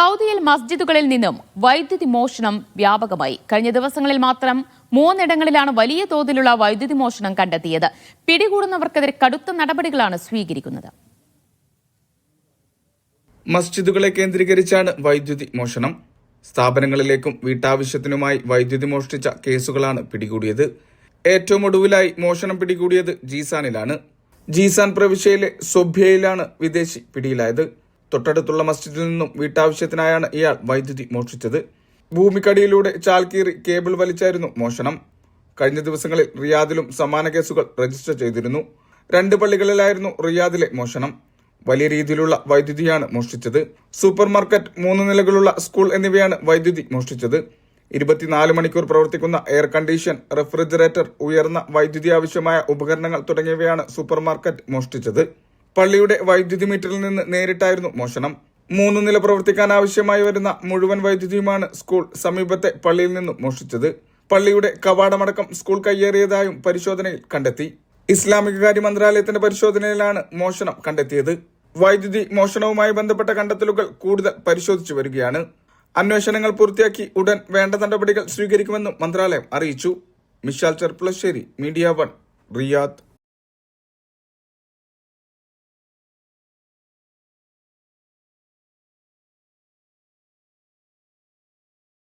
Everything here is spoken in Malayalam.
സൗദിയിൽ മസ്ജിദുകളിൽ നിന്നും വൈദ്യുതി മോഷണം വ്യാപകമായി. കഴിഞ്ഞ ദിവസങ്ങളിൽ മാത്രം മൂന്നിടങ്ങളിലാണ് വലിയ തോതിലുള്ള വൈദ്യുതി മോഷണം കണ്ടെത്തിയത്. പിടികൂടുന്നവർക്കെതിരെ കടുത്ത നടപടികളാണ് സ്വീകരിക്കുന്നത്. മസ്ജിദുകളെ കേന്ദ്രീകരിച്ചാണ് വൈദ്യുതി മോഷണം. സ്ഥാപനങ്ങളിലേക്കും വീട്ടാവശ്യത്തിനുമായി വൈദ്യുതി മോഷ്ടിച്ച കേസുകളാണ് പിടികൂടിയത്. ഏറ്റവും ഒടുവിലായി മോഷണം പിടികൂടിയത് ജീസാനിലാണ്. ജീസാൻ പ്രവിശ്യയിലെ സൊഭ്യയിലാണ് വിദേശി പിടിയിലായത്. തൊട്ടടുത്തുള്ള മസ്ജിദിൽ നിന്നും വീട്ടാവശ്യത്തിനായാണ് ഇയാൾ വൈദ്യുതി മോഷ്ടിച്ചത്. ഭൂമിക്കടിയിലൂടെ ചാൽക്കീറി കേബിൾ വലിച്ചായിരുന്നു മോഷണം. കഴിഞ്ഞ ദിവസങ്ങളിൽ റിയാദിലും സമാന കേസുകൾ രജിസ്റ്റർ ചെയ്തിരുന്നു. രണ്ട് പള്ളികളിലായിരുന്നു റിയാദിലെ മോഷണം. വലിയ രീതിയിലുള്ള വൈദ്യുതിയാണ് മോഷ്ടിച്ചത്. സൂപ്പർ മാർക്കറ്റ് മൂന്ന് നിലകളുള്ള സ്കൂൾ എന്നിവയാണ് വൈദ്യുതി മോഷ്ടിച്ചത്. ഇരുപത്തിനാല് മണിക്കൂർ പ്രവർത്തിക്കുന്ന എയർ കണ്ടീഷൻ റെഫ്രിജറേറ്റർ ഉയർന്ന വൈദ്യുതി ആവശ്യമായ ഉപകരണങ്ങൾ തുടങ്ങിയവയാണ് സൂപ്പർ മാർക്കറ്റ് മോഷ്ടിച്ചത്. പള്ളിയുടെ വൈദ്യുതി മീറ്ററിൽ നിന്ന് നേരിട്ടായിരുന്നു മോഷണം. മൂന്ന് നില പ്രവർത്തിക്കാൻ ആവശ്യമായി വരുന്ന മുഴുവൻ വൈദ്യുതിയുമാണ് സ്കൂൾ സമീപത്തെ പള്ളിയിൽ നിന്നും മോഷ്ടിച്ചത്. പള്ളിയുടെ കവാടമടക്കം സ്കൂൾ കയ്യേറിയതായും പരിശോധനയിൽ കണ്ടെത്തി. ഇസ്ലാമിക കാര്യ മന്ത്രാലയത്തിന്റെ പരിശോധനയിലാണ് മോഷണം കണ്ടെത്തിയത്. വൈദ്യുതി മോഷണവുമായി ബന്ധപ്പെട്ട കണ്ടെത്തലുകൾ കൂടുതൽ പരിശോധിച്ചു വരികയാണ്. അന്വേഷണങ്ങൾ പൂർത്തിയാക്കി ഉടൻ വേണ്ട നടപടികൾ സ്വീകരിക്കുമെന്നും മന്ത്രാലയം അറിയിച്ചു. Mishal Cherpulassery media one Riyadh.